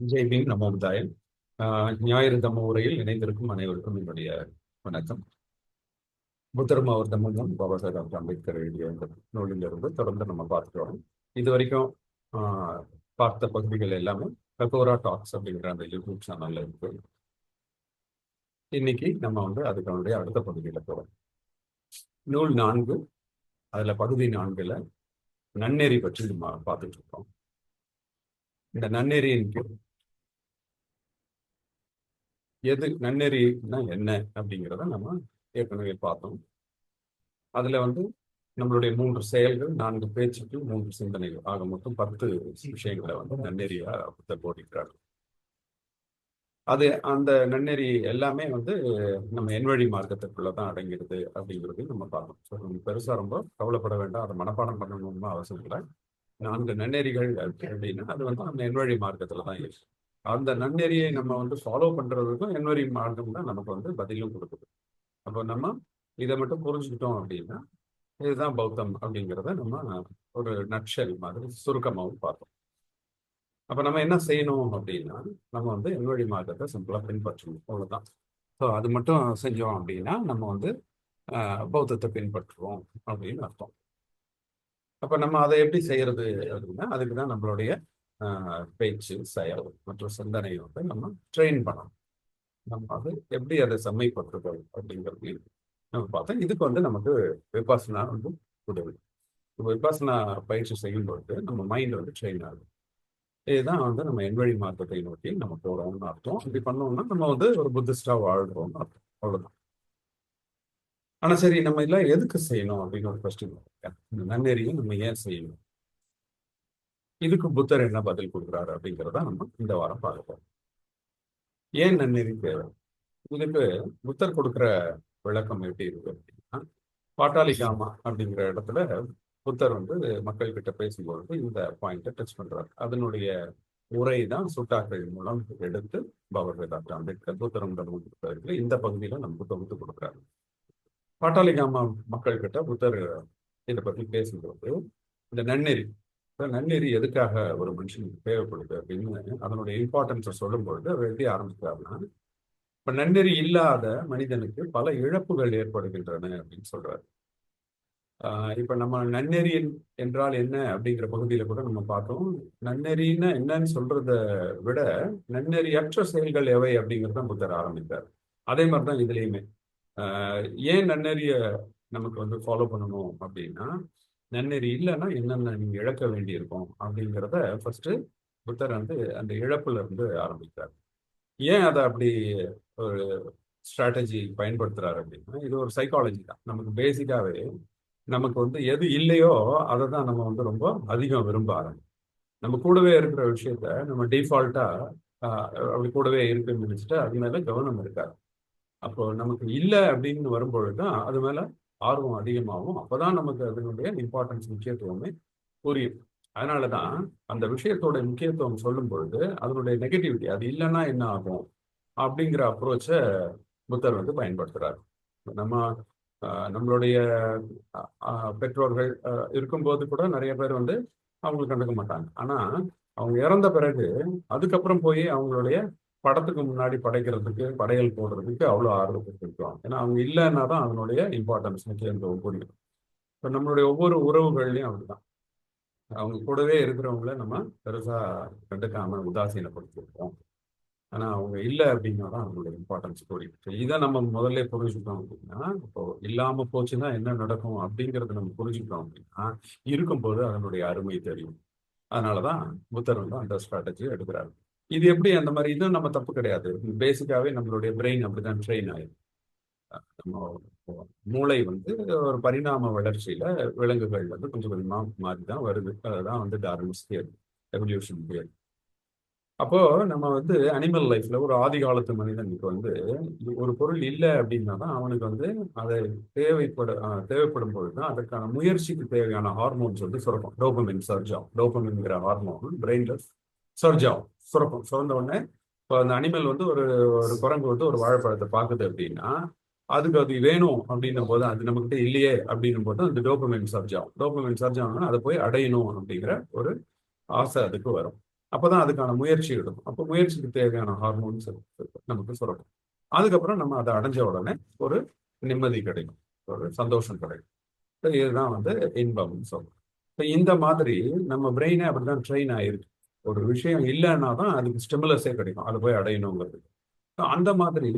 ஜெய் பீம் நமோ ஆஹ் ஞாயிறு தம்ம உரையில் இணைந்திருக்கும் அனைவருக்கும் என்னுடைய வணக்கம். புத்தரும் அவர் தம்மம் பாபா சாஹேப் டாக்டர் அம்பேத்கர் எழுதிய இந்த நூலிலிருந்து தொடர்ந்து நம்ம பார்த்துட்டு வரோம். இது வரைக்கும் ஆஹ் பார்த்த பகுதிகள் எல்லாமே ககோரா டாக்ஸ் அப்படிங்கிற அந்த யூடியூப் சேனல்ல இருக்கு. இன்னைக்கு நம்ம வந்து அதுக்கானுடைய அடுத்த பகுதியில போகிறோம் நூல் நான்கு அதுல பகுதி நான்குல நன்னெறி பற்றி நம்ம பார்த்துட்டு இருக்கோம். இந்த நன்னெறியின் எது நன்னெறினா என்ன அப்படிங்கிறத நம்ம ஏற்கனவே பார்த்தோம். அதுல வந்து நம்மளுடைய மூன்று செயல்கள் நான்கு பேச்சுக்கள் மூன்று சிந்தனைகள். ஆக மொத்தம் பத்து விஷயங்களை வந்து நன்னெறியா புத்தர் போட்டிருக்கிறார் அது அந்த நன்னெறி எல்லாமே வந்து நம்ம எண்வழி மார்க்கத்திற்குள்ள தான் அடங்கிடுது அப்படிங்கிறது நம்ம பார்க்கணும். ஸோ நம்ம பெருசா ரொம்ப கவலைப்பட வேண்டாம். அதை மனப்பாடம் பண்ணணும்னு அவசியம் இல்லை. நான்கு நன்னெறிகள் அப்படின்னா அது வந்து நம்ம எண்வழி மார்க்கத்துல தான் இருக்கு. அந்த நன்னெறியை நம்ம வந்து ஃபாலோ பண்றதுக்கும் என்வழி மார்க்கம் தான் நமக்கு வந்து பதிலும் கொடுக்குது. அப்போ நம்ம இதை மட்டும் புரிஞ்சுக்கிட்டோம் அப்படின்னா இதுதான் பௌத்தம் அப்படிங்கிறத நம்ம ஒரு நட்சல் மாதிரி சுருக்கமாகவும் பார்த்தோம். அப்போ நம்ம என்ன செய்யணும் அப்படின்னா நம்ம வந்து என்வழி மார்க்கத்தை சிம்பிளாக பின்பற்றணும். அவ்வளோதான் ஸோ அது மட்டும் செஞ்சோம் அப்படின்னா நம்ம வந்து பௌத்தத்தை பின்பற்றுவோம் அப்படின்னு அர்த்தம். அப்போ நம்ம அதை எப்படி செய்யறது அப்படின்னா அதுக்கு தான் நம்மளுடைய பேச்சு செயல் மற்றும் சிந்தனையை வந்து நம்ம ட்ரெயின் பண்ணணும். நம்ம அது எப்படி அதை செம்மைப்படுத்துதல் அப்படிங்கிறது நம்ம பார்த்தோம் இதுக்கு வந்து நமக்கு விபாசனா வந்து உதவி. விபாசனா பயிற்சி செய்யும்போது நம்ம மைண்ட் வந்து ட்ரெயின் ஆகும். இதுதான் வந்து நம்ம எண்வழி மார்க்கத்தை நோக்கி நம்ம போகிறோம்னு அர்த்தம். இப்படி பண்ணோம்னா நம்ம வந்து ஒரு புத்திஸ்டாக வாழ்கிறோம்னு அர்த்தம். அவ்வளோதான் ஆனா சரி நம்ம எல்லாம் எதுக்கு செய்யணும் அப்படின்னு ஒரு கொஸ்டின் இந்த நன்னெறியை நம்ம ஏன் செய்யணும்? இதுக்கு புத்தர் என்ன பதில் கொடுக்குறாரு அப்படிங்கிறத நம்ம இந்த வாரம் பார்க்க போறோம். ஏன் நன்னெறி தேவை? இதுக்கு புத்தர் கொடுக்குற விளக்கம் எப்படி இருக்கு அப்படின்னா பாட்டாளிகாமா அப்படிங்கிற இடத்துல புத்தர் வந்து மக்கள் கிட்ட பேசும்பொழுது இந்த பாயிண்ட்டை டச் பண்றாரு. அதனுடைய உரை தான் சுட்டாக்கள் மூலம் எடுத்து பாபா டாக்டர் அம்பேத்கர் புத்தரம் புத்தகத்துல இந்த பகுதியில நமக்கு தொகுத்து கொடுக்குறாரு. பாட்டாலிகாமா மக்கள் கிட்ட புத்தர் இதை பத்தி பேசும்போது இந்த நன்னெறி நன்னெறி எதுக்காக ஒரு மனுஷனுக்கு தேவைப்படுது அப்படின்னு அதனுடைய இம்பார்ட்டன்ஸை சொல்லும் பொழுது அவர் எழுதி ஆரம்பிக்கிறாருன்னா இப்ப நன்னெறி இல்லாத மனிதனுக்கு பல இழப்புகள் ஏற்படுகின்றன அப்படின்னு சொல்றாரு. ஆஹ் இப்ப நம்ம நன்னெறி என்றால் என்ன அப்படிங்கிற பகுதியில கூட நம்ம பார்த்தோம். நன்னெறின்னா என்னன்னு சொல்றத விட நன்னெறியற்ற செயல்கள் எவை அப்படிங்கிறத புத்தர் ஆரம்பித்தார் அதே மாதிரிதான் இதுலயுமே. ஏன் நன்னெறிய நமக்கு வந்து ஃபாலோ பண்ணணும் அப்படின்னா நன்னெறி இல்லைன்னா என்னென்ன நீங்க இழக்க வேண்டியிருக்கும் அப்படிங்கிறத ஃபர்ஸ்ட் புத்தர் வந்து அந்த இழப்புல இருந்து ஆரம்பிக்கிறார். ஏன் அதை அப்படி ஒரு ஸ்ட்ராட்டஜி பயன்படுத்துறாரு அப்படின்னா இது ஒரு சைக்காலஜி தான். நமக்கு பேசிக்காவே நமக்கு வந்து எது இல்லையோ அதை தான் நம்ம வந்து ரொம்ப அதிகம் விரும்ப ஆரம்பிக்கும். நம்ம கூடவே இருக்கிற விஷயத்த நம்ம டிஃபால்ட்டா அப்படி கூடவே இருக்குன்னு நினைச்சிட்டு அது மேல கவனம் இருக்காது. அப்போ நமக்கு இல்லை அப்படின்னு வரும்பொழுது தான் அது மேலே ஆர்வம் அதிகமாகும். அப்போதான் நமக்கு அதனுடைய இம்பார்ட்டன்ஸ் முக்கியத்துவமே புரியும். அதனாலதான் அந்த விஷயத்தோட முக்கியத்துவம் சொல்லும் பொழுது அதனுடைய நெகட்டிவிட்டி அது இல்லைன்னா என்ன ஆகும்? அப்படிங்கிற அப்ரோச்சை புத்தர் வந்து பயன்படுத்துறாரு. நம்ம நம்மளுடைய பெற்றோர்கள் இருக்கும்போது கூட நிறைய பேர் வந்து அவங்களுக்கு கண்டுக்க மாட்டாங்க. ஆனால் அவங்க இறந்த பிறகு அதுக்கப்புறம் போய் அவங்களுடைய படத்துக்கு முன்னாடி படைக்கிறதுக்கு படையல் போடுறதுக்கு அவ்வளோ ஆர்வத்துக்கு இருக்கும் ஏன்னா அவங்க இல்லைன்னா தான் அதனுடைய இம்பார்ட்டன்ஸ் முக்கியத்துவம் புரியும். இப்போ நம்மளுடைய ஒவ்வொரு உறவுகள்லையும் அப்படிதான். அவங்க கூடவே இருக்கிறவங்கள நம்ம பெருசாக கண்டுக்காம உதாசீனப்படுத்திருக்கோம் ஆனால் அவங்க இல்லை அப்படின்னா தான் அவங்களுடைய இம்பார்ட்டன்ஸ் புரியும். இதை நம்ம முதல்ல புரிஞ்சுட்டோம் அப்படின்னா இப்போ இல்லாமல் போச்சுன்னா என்ன நடக்கும் அப்படிங்கிறத நம்ம புரிஞ்சுட்டோம் அப்படின்னா இருக்கும்போது அதனுடைய அருமை தெரியும். அதனாலதான் புத்தர் வந்து அந்த ஸ்ட்ராட்டஜி எடுக்கிறாரு. இது எப்படி அந்த மாதிரி இதுவும் நம்ம தப்பு கிடையாது. பேசிக்காவே நம்மளுடைய பிரெயின் அப்படிதான் ட்ரெயின் ஆயிடும் நம்ம மூளை வந்து ஒரு பரிணாம வளர்ச்சியில விலங்குகள் வந்து கொஞ்சம் கொஞ்சமா மாறி தான் வருது. அதுதான் வந்து டார்வின்ஸ் தியரி எவல்யூஷன் தியரி அப்போ நம்ம வந்து அனிமல் லைஃப்ல ஒரு ஆதி காலத்து மனிதனுக்கு வந்து ஒரு பொருள் இல்லை அப்படின்னா தான் அவனுக்கு வந்து அதை தேவைப்பட தேவைப்படும் பொழுது தான் அதற்கான முயற்சிக்கு தேவையான ஹார்மோன்ஸ் வந்து சுரக்கும். டோபமின் சர்ஜாம் டோபமின்ங்கிற ஹார்மோன் பிரெயின்ல சொர்ஜாவும் சுரக்கும் சுரந்த உடனே இப்போ அந்த அனிமல் வந்து ஒரு ஒரு குரங்கு வந்து ஒரு வாழைப்பழத்தை பார்க்குது அப்படின்னா அதுக்கு அது வேணும் அப்படின்னும் போது அது நம்மகிட்ட இல்லையே அப்படின்னும் போது அந்த டோபமின் சர்ஜ் ஆகும் டோபமின் சர்ஜ் ஆகணும்னா அதை போய் அடையணும் அப்படிங்கிற ஒரு ஆசை அதுக்கு வரும். அப்போதான் அதுக்கான முயற்சி எடுக்கும். அப்போ முயற்சிக்கு தேவையான ஹார்மோன்ஸ் நமக்கு சுரக்கும். அதுக்கப்புறம் நம்ம அதை அடைஞ்ச உடனே ஒரு நிம்மதி கிடைக்கும். ஒரு சந்தோஷம் கிடைக்கும். இதுதான் வந்து இன்பம்னு சொல்றோம். இப்போ இந்த மாதிரி நம்ம பிரெயினே அப்படிதான் ட்ரெயின் ஆயிருக்கு. ஒரு விஷயம் இல்லைன்னா தான் அதுக்கு ஸ்டிமுலஸே கிடைக்கும். அதை போய் அடையணுங்கிறது. ஸோ அந்த மாதிரி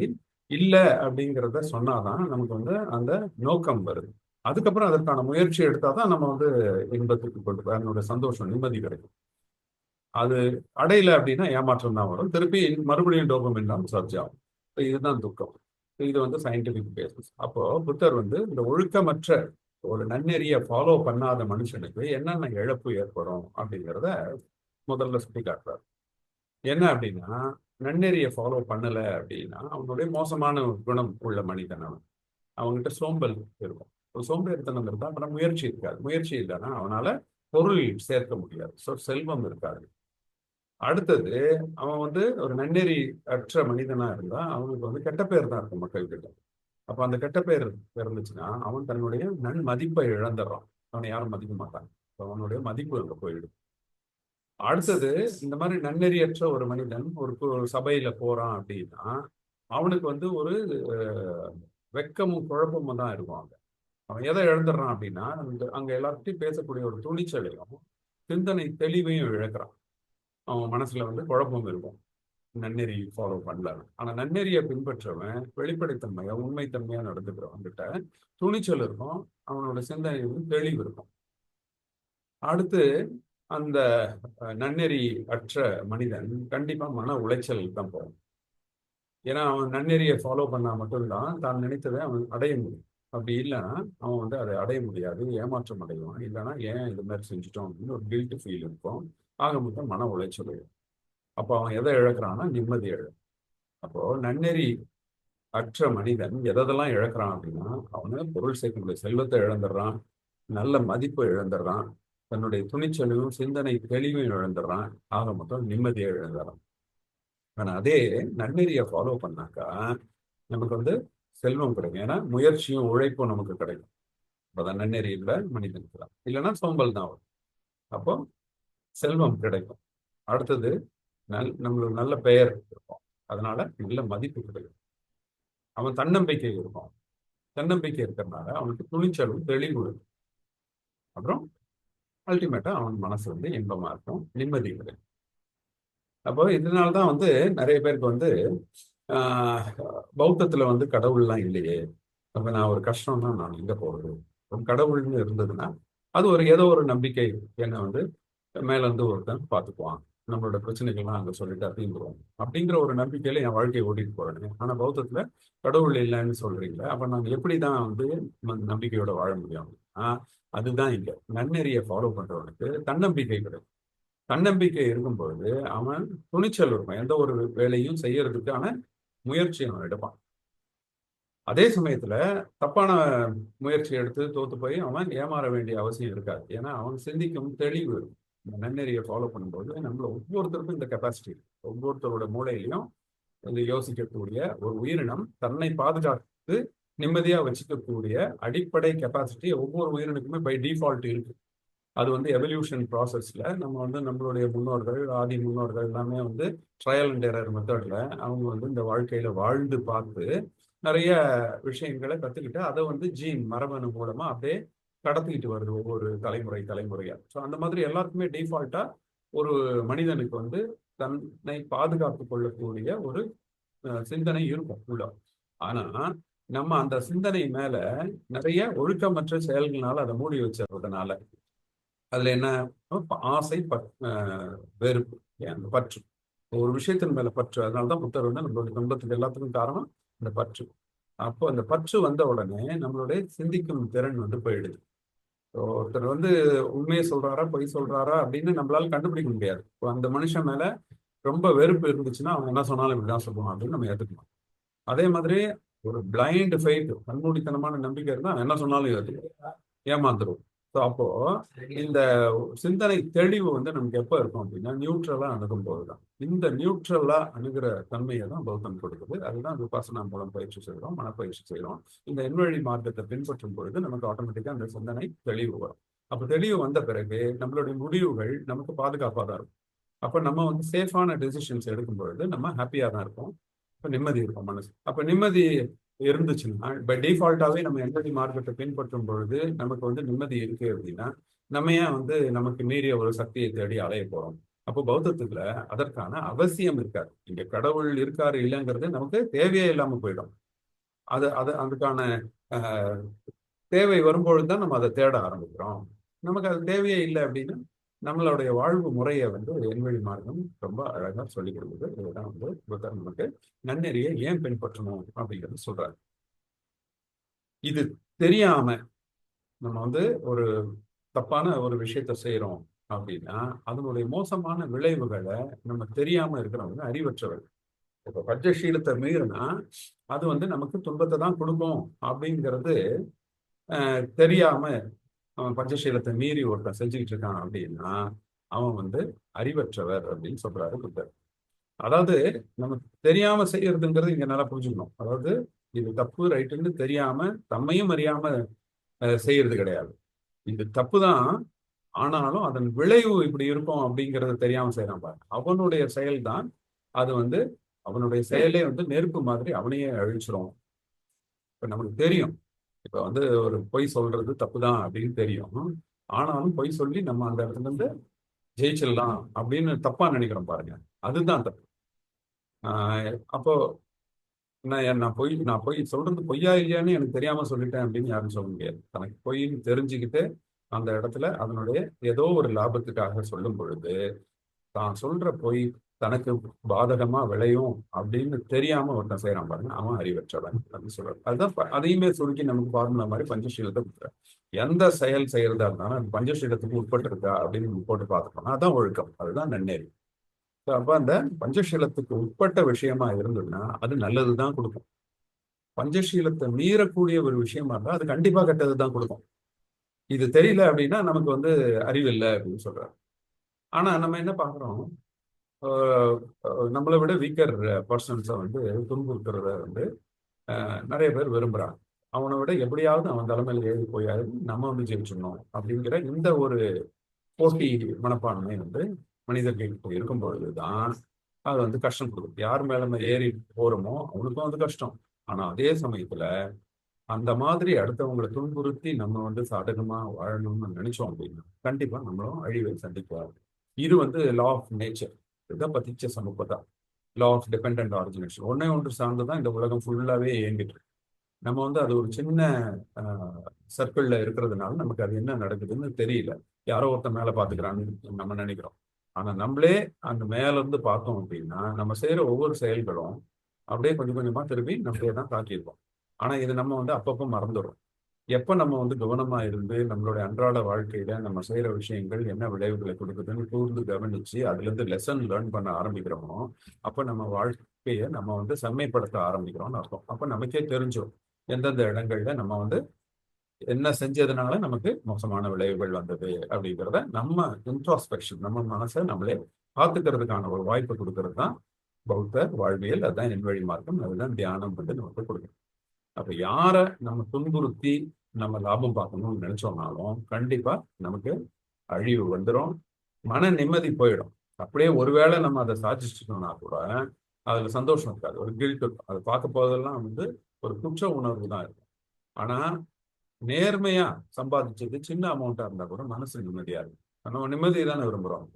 இல்லை அப்படிங்கிறத சொன்னாதான் நமக்கு வந்து அந்த நோக்கம் வருது. அதுக்கப்புறம் அதற்கான முயற்சி எடுத்தாதான் நம்ம வந்து இன்பத்துக்கு கொண்டு போய் அதனுடைய சந்தோஷம் நிம்மதி கிடைக்கும். அது அடையலை அப்படின்னா ஏமாற்றம் தான் வரும். திருப்பி மறுபடியும் டோபமின் தான் சர்ஜ் ஆகும். இதுதான் துக்கம். இது வந்து சயின்டிபிக் பேசிஸ் அப்போ புத்தர் வந்து இந்த ஒழுக்கமற்ற ஒரு நன்னெறியை ஃபாலோ பண்ணாத மனுஷனுக்கு என்னென்ன இழப்பு ஏற்படும் அப்படிங்கிறத முதல்ல சுட்டி காட்டுறாரு. என்ன அப்படின்னா நன்னெறியை ஃபாலோ பண்ணல அப்படின்னா அவனுடைய மோசமான குணம் உள்ள மனிதன் அவன். அவன்கிட்ட சோம்பல் இருக்கும். ஒரு சோம்பேறித்தனம் இருந்தால் அப்புறம் முயற்சி இருக்காது. முயற்சி இல்லைன்னா அவனால பொருள் சேர்க்க முடியாது. ஸோ செல்வம் இருக்காது. அடுத்தது அவன் வந்து ஒரு நன்னெறி அற்ற மனிதனா இருந்தா அவனுக்கு வந்து கெட்ட பேர் தான் இருக்கும் மக்கள் கிட்ட அப்ப அந்த கெட்ட பேர் இருந்துச்சுன்னா அவன் தன்னுடைய நன் மதிப்பை இழந்துடுறான். அவனை யாரும் மதிக்க மாட்டாங்க. அவனுடைய மதிப்பு அங்கே போயிடும் அடுத்தது இந்த மாதிரி நன்னெறியற்ற ஒரு மனிதன் ஒரு சபையில போறான் அப்படின்னா அவனுக்கு வந்து ஒரு வெக்கமும் வெட்கமும் குழப்பமும் தான் இருக்கும் அங்க. அவன் எதை இழந்துடுறான் அப்படின்னா அங்க எல்லார்கிட்டையும் பேசக்கூடிய ஒரு துணிச்சலையும் சிந்தனை தெளிவையும் இழக்கிறான். அவன் மனசுல வந்து குழப்பம் இருக்கும். நன்னெறி ஃபாலோ பண்ணல. ஆனா நன்னெறியை பின்பற்றவன் வெளிப்படைத்தன்மையா உண்மைத்தன்மையா நடந்துக்கிறவன் கிட்ட துணிச்சல் இருக்கும் அவனோட சிந்தனை வந்து தெளிவு இருக்கும். அடுத்து அந்த நன்னெறி அற்ற மனிதன் கண்டிப்பா மன உளைச்சல் தான் போகும் ஏன்னா அவன் நன்னெறியை ஃபாலோ பண்ணா மட்டும்தான் தான் நினைத்ததை அவன் அடைய முடியும். அப்படி இல்லைன்னா அவன் வந்து அதை அடைய முடியாது ஏமாற்றம் அடைவான். இல்லைன்னா ஏன் இது மாதிரி செஞ்சுட்டோம் அப்படின்னு ஒரு கில்ட்டு ஃபீல் இருக்கும். ஆக மொத்தம் மன உளைச்சல் அப்போ அவன் எதை இழக்கிறான்னா நிம்மதி இழ அப்போ நன்னெறி அற்ற மனிதன் எதெல்லாம் இழக்கிறான் அப்படின்னா அவனை பொருள் சேர்க்கக்கூடிய செல்வத்தை இழந்துடுறான் நல்ல மதிப்பை இழந்துடுறான். தன்னுடைய துணிச்சலையும் சிந்தனை தெளிவையும் இழந்துடுறான். ஆக மொத்தம் நிம்மதியை இழந்துடுறான். ஆனால் அதே நன்னெறியை ஃபாலோ பண்ணாக்கா நமக்கு வந்து செல்வம் கிடைக்கும். ஏன்னா முயற்சியும் உழைப்பும் நமக்கு கிடைக்கும். அப்போதான் நன்னெறியில் மனிதனுக்கு தான் இல்லைன்னா சோம்பல் தான் வரும் அப்போ செல்வம் கிடைக்கும். அடுத்தது நல் நம்மளுக்கு நல்ல பெயர் இருக்கும். அதனால நல்ல மதிப்பு கிடைக்கும். அவன் தன்னம்பிக்கை இருக்கும். தன்னம்பிக்கை இருக்கிறதுனால அவனுக்கு துணிச்சலும் தெளிவு இருக்கும். அப்புறம் அல்டிமேட்டா அவன் மனசு வந்து இன்பமா இருக்கும் நிம்மதி கிடைக்கும் அப்போ இதனால தான் வந்து நிறைய பேருக்கு வந்து ஆஹ், பௌத்தத்துல வந்து கடவுள்லாம் இல்லையே. அப்ப நான் ஒரு கஷ்டம்னா நான் எங்க போறது? ஒரு கடவுள்னு இருந்ததுன்னா அது ஒரு ஏதோ ஒரு நம்பிக்கை என்னை வந்து மேல இருந்து ஒருத்தன் பார்த்துக்குவான். நம்மளோட பிரச்சனைகள்லாம் அங்க சொல்லிட்டு அப்படிங்கிறோம் அப்படிங்கிற ஒரு நம்பிக்கையில என் வாழ்க்கையை ஓட்டிட்டு போறேன். ஆனா பௌத்தத்துல கடவுள் இல்லைன்னு சொல்றீங்களே அப்ப நாங்க எப்படிதான் வந்து நம்பிக்கையோட வாழ முடியும்? ஆஹ் அதுதான் இங்க. நன்னெறியை ஃபாலோ பண்றவனுக்கு தன்னம்பிக்கை கிடைக்கும். தன்னம்பிக்கை இருக்கும் பொழுது அவன் துணிச்சல் இருக்கும். எந்த ஒரு வேலையும் செய்யறதுக்கான முயற்சி அவன் எடுப்பான். அதே சமயத்துல தப்பான முயற்சி எடுத்து தோத்து போய் அவன் ஏமாற வேண்டிய அவசியம் இருக்காது. ஏன்னா அவன் சிந்திக்கும் தெளிவு இருக்கும். இந்த நன்னெறியை ஃபாலோ பண்ணும்போது நம்மள ஒவ்வொருத்தருக்கும் இந்த கெப்பாசிட்டி இருக்கு. ஒவ்வொருத்தரோட மூளையிலையும் வந்து யோசிக்கக்கூடிய ஒரு உயிரினம் தன்னை பாதுகாத்து நிம்மதியா வச்சுக்கக்கூடிய அடிப்படை கெப்பாசிட்டி ஒவ்வொரு உயிரினுக்குமே பை டிஃபால்ட் இருக்கு. அது வந்து எவல்யூஷன் ப்ராசஸ்ல நம்ம வந்து நம்மளுடைய முன்னோர்கள் ஆதி முன்னோர்கள் எல்லாமே வந்து ட்ரையல் அண்ட் எரர் மெத்தடில் அவங்க வந்து இந்த வாழ்க்கையில வாழ்ந்து பார்த்து நிறைய விஷயங்களை கற்றுக்கிட்டு அதை வந்து ஜீன் மரபணு மூலமா அப்படியே கடத்திக்கிட்டு வருது ஒவ்வொரு தலைமுறை தலைமுறையா. ஸோ அந்த மாதிரி எல்லாருக்குமே டிஃபால்ட்டா ஒரு மனிதனுக்கு வந்து தன்னை பாதுகாத்து கொள்ளக்கூடிய ஒரு சிந்தனை இருக்கும் உள்ள. ஆனா நம்ம அந்த சிந்தனை மேல நிறைய ஒழுக்கமற்ற செயல்களால அதை மூடி வச்சதுனால அதுல என்ன? ஆசை ப- வெறுப்பு. அந்த பற்று. ஒரு விஷயத்தின் மேல பற்று. அதனாலதான் புத்தர் வந்து நம்மளுடைய துன்பத்துக்கு எல்லாத்துக்கும் காரணம் இந்த பற்று. அப்போ அந்த பற்று வந்த உடனே நம்மளுடைய சிந்திக்கும் திறன் வந்து போயிடுது. ஒருத்தர் வந்து உண்மையை சொல்றாரா பொய் சொல்றாரா அப்படின்னு நம்மளால கண்டுபிடிக்க முடியாது. இப்போ அந்த மனுஷன் மேல ரொம்ப வெறுப்பு இருந்துச்சுன்னா அவன் என்ன சொன்னாலும் இப்படிதான் சொல்லுவான் அப்படின்னு நம்ம ஏத்துக்கணும். அதே மாதிரி ஒரு பிளைண்ட் ஃபைட் கண்மூடித்தனமான நம்பிக்கை இருந்தால் என்ன சொன்னாலும் அது ஏமாந்துரும். ஸோ அப்போ இந்த சிந்தனை தெளிவு வந்து நமக்கு எப்போ இருக்கும் அப்படின்னா நியூட்ரலா அணுகும் போதுதான் இந்த நியூட்ரலா அணுகிற தன்மையை தான் பௌத்தம் கொடுக்குது. அதுதான் விபாசனா மூலம் பயிற்சி செய்கிறோம் மனப்பயிற்சி செய்கிறோம் இந்த எண்வழி மார்க்கத்தை பின்பற்றும் பொழுது நமக்கு ஆட்டோமேட்டிக்காக அந்த சிந்தனை தெளிவு வரும். அப்போ தெளிவு வந்த பிறகு நம்மளுடைய முடிவுகள் நமக்கு பாதுகாப்பாக தான் இருக்கும். அப்போ நம்ம வந்து சேஃபான டெசிஷன்ஸ் எடுக்கும் பொழுது நம்ம ஹாப்பியாக தான் இருப்போம். இப்போ நிம்மதி இருக்கும் மனசு. அப்போ நிம்மதி இருந்துச்சுன்னா இப்போ டிஃபால்ட்டாகவே நம்ம என்எல்டி மார்க்கெட்டை பின்பற்றும் பொழுது நமக்கு வந்து நிம்மதி இருக்கு அப்படின்னா நம்ம ஏன் வந்து நமக்கு மீறிய ஒரு சக்தியை தேடி அலைய போகிறோம் அப்போ பௌத்தத்துக்குல அதற்கான அவசியம் இருக்காது. இங்க கடவுள் இருக்காரு இல்லைங்கிறது நமக்கு தேவையே இல்லாம போயிடும். அது அது அதுக்கான தேவை வரும்பொழுது தான் நம்ம அதை தேட ஆரம்பிக்கிறோம். நமக்கு அது தேவையே இல்லை அப்படின்னா நம்மளுடைய வாழ்வு முறையை வந்து எண்வழி மார்க்கம் ரொம்ப அழகா சொல்லி கொடுக்குது. இதுதான் வந்து புத்தர் நமக்கு நன்னெறியை ஏன் பின்பற்றணும் அப்படிங்கிறது சொல்றாரு. இது தெரியாம நம்ம வந்து ஒரு தப்பான ஒரு விஷயத்த செய்யறோம் அப்படின்னா அதனுடைய மோசமான விளைவுகளை நம்ம தெரியாம இருக்கிறவங்க அறிவற்றவர்கள் இப்போ பஞ்சசீலத்தை மீறினா அது வந்து நமக்கு துன்பத்தை தான் கொடுக்கும் அப்படிங்கிறது தெரியாம அவன் பஞ்சசீலத்தை மீறி ஒருத்தன் செஞ்சுக்கிட்டு இருக்கான் அப்படின்னா அவன் வந்து அறிவற்றவர் அப்படின்னு சொல்றாரு புத்தர். அதாவது நம்ம தெரியாம செய்யறதுங்கிறது இங்க நல்லா புரிஞ்சுக்கணும். அதாவது இது தப்பு ரைட்டுன்னு தெரியாம தம்மையும் அறியாம செய்யறது கிடையாது. இது தப்பு தான் ஆனாலும் அதன் விளைவு இப்படி இருக்கும் அப்படிங்கறத தெரியாம செய்யறான் பாரு. அவனுடைய செயல் தான் அது வந்து அவனுடைய செயலே வந்து நெருப்பு மாதிரி அவனையே அழிச்சிரும். இப்ப நமக்கு தெரியும் இப்போ வந்து ஒரு பொய் சொல்றது தப்பு தான் அப்படின்னு தெரியும். ஆனாலும் பொய் சொல்லி நம்ம அந்த இடத்துல இருந்து ஜெயிச்சிடலாம் அப்படின்னு தப்பா நினைக்கிறோம் பாருங்க. அதுதான் தப்பு. ஆஹ் அப்போ நான் நான் பொய் நான் பொய் சொல்றது பொய்யா இல்லையான்னு எனக்கு தெரியாம சொல்லிட்டேன் அப்படின்னு யாரும் சொல்ல முடியாது. தனக்கு பொய்ன்னு தெரிஞ்சுக்கிட்டு அந்த இடத்துல அதனுடைய ஏதோ ஒரு லாபத்துக்காக சொல்லும் பொழுது தான் சொல்ற பொய் தனக்கு பாதகமா விளையும் அப்படின்னு தெரியாம ஒருத்தன் செய்யறான் பாருங்க. அவன் அறிவற்றவன் அப்படின்னு சொல்றாரு. அதுதான் அதையுமே சுருக்கி நமக்கு ஃபார்முலா மாதிரி பஞ்சசீலத்தை கொடுக்குறேன் எந்த செயல் செய்யறதா இருந்தாலும் அது பஞ்சசீலத்துக்கு உட்பட்டு இருக்கா அப்படின்னு போட்டு பார்த்துக்கணும் அதான் ஒழுக்கம். அதுதான் நன்னேறி. அப்ப அந்த பஞ்சசீலத்துக்கு உட்பட்ட விஷயமா இருந்ததுன்னா அது நல்லதுதான் கொடுக்கும். பஞ்சசீலத்தை மீறக்கூடிய ஒரு விஷயமா இருந்தா அது கண்டிப்பா கெட்டது தான் கொடுக்கும். இது தெரியல அப்படின்னா நமக்கு வந்து அறிவு இல்லை அப்படின்னு சொல்றாரு. ஆனா நம்ம என்ன பாக்குறோம் நம்மளை விட வீக்கர் பர்சன்ஸை வந்து துன்புறுத்துறத வந்து நிறைய பேர் விரும்புகிறாங்க அவனை விட எப்படியாவது அவன் தலைமையில் ஏறி போயாவது நம்ம வந்து ஜெயிச்சிடணும் அப்படிங்கிற இந்த ஒரு போட்டி மனப்பான்மை வந்து மனிதர்களுக்கு இருக்கும் பொழுதுதான் அது வந்து கஷ்டம் கொடுக்கும். யார் மேலே ஏறி போகிறோமோ அவனுக்கும் வந்து கஷ்டம். ஆனால் அதே சமயத்தில் அந்த மாதிரி அடுத்தவங்களை துன்புறுத்தி நம்ம வந்து சாதகமாக வாழணும்னு நினைச்சோம் அப்படின்னா கண்டிப்பாக நம்மளும் அழிவை சந்திக்குவார் இது வந்து லா ஆஃப் நேச்சர் இதுதான் பத்திச்ச சமூகத்தா லா ஆஃப் டிபெண்ட் ஆரிஜினேஷன் ஒன்னே ஒன்று சார்ந்து தான் இந்த உலகம் ஃபுல்லாகவே இயங்கிட்டு இருக்கு. நம்ம வந்து அது ஒரு சின்ன சர்க்கிளில் இருக்கிறதுனால நமக்கு அது என்ன நடக்குதுன்னு தெரியல. யாரோ ஒருத்தன் மேலே பார்த்துக்கிறான்னு நம்ம நினைக்கிறோம். ஆனால் நம்மளே அந்த மேலேருந்து பார்த்தோம் அப்படின்னா நம்ம செய்கிற ஒவ்வொரு செயல்களும் அப்படியே கொஞ்சம் கொஞ்சமாக திரும்பி நம்மளே தான் தாக்கியிருக்கோம் ஆனால் இது நம்ம வந்து அப்பப்போ மறந்துடுறோம். எப்போ நம்ம வந்து கவனமா இருந்து நம்மளுடைய அன்றாட வாழ்க்கையில நம்ம செய்யற விஷயங்கள் என்ன விளைவுகளை கொடுக்குதுன்னு கூர்ந்து கவனிச்சு அதுல இருந்து லெசன் லேர்ன் பண்ண ஆரம்பிக்கிறோமோ அப்ப நம்ம வாழ்க்கையை நம்ம வந்து செம்மைப்படுத்த ஆரம்பிக்கிறோம்னு அர்த்தம். அப்ப நமக்கே தெரிஞ்சோம் எந்தெந்த இடங்கள்ல நம்ம வந்து என்ன செஞ்சதுனால நமக்கு மோசமான விளைவுகள் வந்தது அப்படிங்கிறத நம்ம இன்ட்ராஸ்பெக்ஷன் நம்ம மனசை நம்மளே பார்த்துக்கிறதுக்கான ஒரு வாய்ப்பு கொடுக்கறது தான் பௌத்த வாழ்வியல் அதுதான் என் வழி மார்க்கம் அதுதான் தியானம் வந்து நமக்கு கொடுக்கும் அப்ப யாரை நம்ம துன்புறுத்தி நம்ம லாபம் பார்க்கணும்னு நினைச்சோம்னாலும் கண்டிப்பா நமக்கு அழிவு வந்துடும் மன நிம்மதி போயிடும். அப்படியே ஒருவேளை நம்ம அதை சாதிச்சிட்டோம்னா கூட அதுல சந்தோஷம் இருக்காது. ஒரு கில்ட் இருக்கும். அதை பார்க்க போதெல்லாம் வந்து ஒரு குற்ற உணர்வு தான் இருக்கும். ஆனா நேர்மையா சம்பாதிச்சது சின்ன அமௌண்ட்டா இருந்தா கூட மனசு நிம்மதியா இருக்கும். நம்ம நிம்மதியை தானே விரும்புறோம்.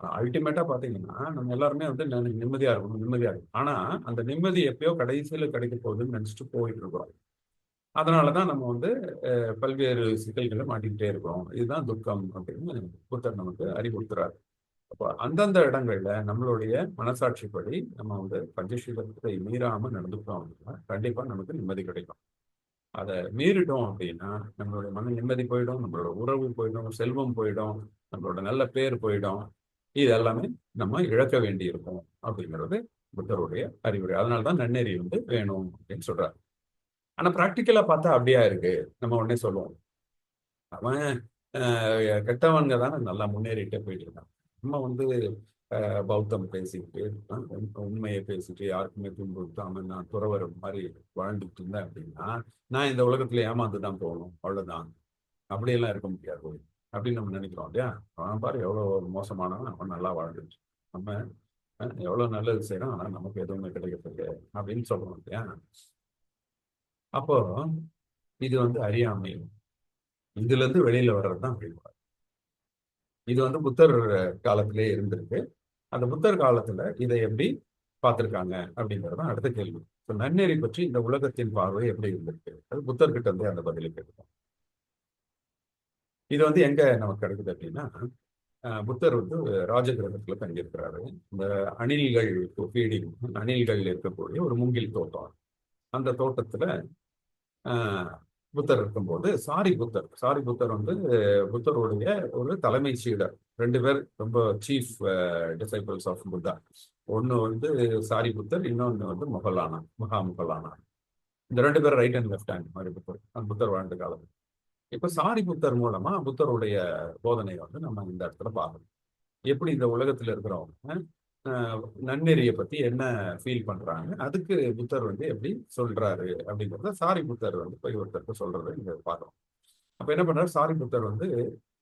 அல்டிமேட்டா பாத்தீங்கன்னா நம்ம எல்லாருமே வந்து நிம்மதியா இருக்கணும் நிம்மதியா இருக்கும் ஆனா அந்த நிம்மதி எப்பயோ கடைசியில கிடைக்க போகுதுன்னு நினைச்சிட்டு போயிட்டு இருக்கிறோம். அதனாலதான் நம்ம வந்து பல்வேறு சிக்கல்களை மாட்டிக்கிட்டே இருக்கிறோம். இதுதான் துக்கம் அப்படின்னு புத்தர் நமக்கு அறிவுறுத்துறாரு. அப்போ அந்தந்த இடங்கள்ல நம்மளுடைய மனசாட்சிப்படி நம்ம வந்து பஞ்சசீலத்தை மீறாம நடந்துக்கிட்டோம் அப்படின்னா கண்டிப்பா நமக்கு நிம்மதி கிடைக்கும். அதை மீறிட்டோம் அப்படின்னா நம்மளுடைய மன நிம்மதி போயிடும் நம்மளோட உறவு போயிடும் செல்வம் போயிடும் நம்மளோட நல்ல பேர் போயிடும். இது எல்லாமே நம்ம இழக்க வேண்டி இருக்கும் அப்படிங்கிறது புத்தருடைய அறிவுரை. அதனாலதான் நன்னெறி வந்து வேணும் அப்படின்னு சொல்றாரு. ஆனா ப்ராக்டிக்கலா பார்த்தா அப்படியா இருக்கு? நம்ம உடனே சொல்லுவோம். அவன் கெட்டவன்க தானே நல்லா முன்னேறிட்டே போயிட்டு இருக்கான். நம்ம வந்து ஆஹ், பௌத்தம் பேசிக்கிட்டு உண்மையை பேசிட்டு யாருக்குமே துன்புறுத்தாம நான் துறவர மாதிரி வாழ்ந்துட்டு இருந்தேன் அப்படின்னா நான் இந்த உலகத்துல ஏமாந்து தான் போகணும். அவ்வளவுதான். அப்படியெல்லாம் இருக்க முடியாது. அப்படின்னு நம்ம நினைக்கிறோம் இல்லையா? அவன் பாரு எவ்வளவு மோசமானவன். அவன் நல்லா வாழ்ந்துட்டு நம்ம எவ்வளவு நல்லது செய்யறோம் ஆனா நமக்கு எதுவுமே கிடைக்கிறது அப்படின்னு சொல்றோம் இல்லையா? அப்போ இது வந்து அறியாமை. இதுல இருந்து வெளியில வர்றதுதான் வழிபாடு. இது வந்து புத்தர் காலத்திலே இருந்திருக்கு. அந்த புத்தர் காலத்துல இதை எப்படி பார்த்துருக்காங்க அப்படிங்கிறது தான் அடுத்த கேள்வி. இப்போ நன்னெறி பற்றி இந்த உலகத்தின் பார்வை எப்படி இருந்திருக்கு? அது புத்தர்கிட்ட இருந்தே அந்த பதிலை கேட்கும் இது வந்து எங்க நமக்கு கிடைக்குது அப்படின்னா புத்தர் வந்து ராஜகிரகத்துல தங்கியிருக்கிறாரு. இந்த அணில்கள் ஃபீடிங் அணில்கள் இருக்கக்கூடிய ஒரு முங்கில் தோட்டம். அந்த தோட்டத்துல புத்தர் இருக்கும்போது சாரி புத்தர். சாரி புத்தர் வந்து புத்தருடைய ஒரு தலைமை சீடர். ரெண்டு பேர் ரொம்ப சீஃப் டிசைபிள்ஸ் ஆஃப் புத்தா ஒன்று வந்து சாரி புத்தர் இன்னொன்று வந்து முகலானா மகா முகலானா இந்த ரெண்டு பேரும் ரைட் அண்ட் லெஃப்ட் ஹேண்ட் மாதிரி புத்தர். அந்த புத்தர் வாழ்ந்த காலம். இப்போ சாரி புத்தர் மூலமா புத்தருடைய போதனையை வந்து நம்ம இந்த இடத்துல பார்க்கணும். எப்படி இந்த உலகத்தில் இருக்கிறவங்க நன்னெறியை பத்தி என்ன ஃபீல் பண்றாங்க? அதுக்கு புத்தர் வந்து எப்படி சொல்றாரு அப்படிங்கிறத சாரி புத்தர் வந்து போய் ஒருத்தருக்கு சொல்றதை இங்க பார்க்கணும் அப்ப என்ன பண்றாரு? சாரி புத்தர் வந்து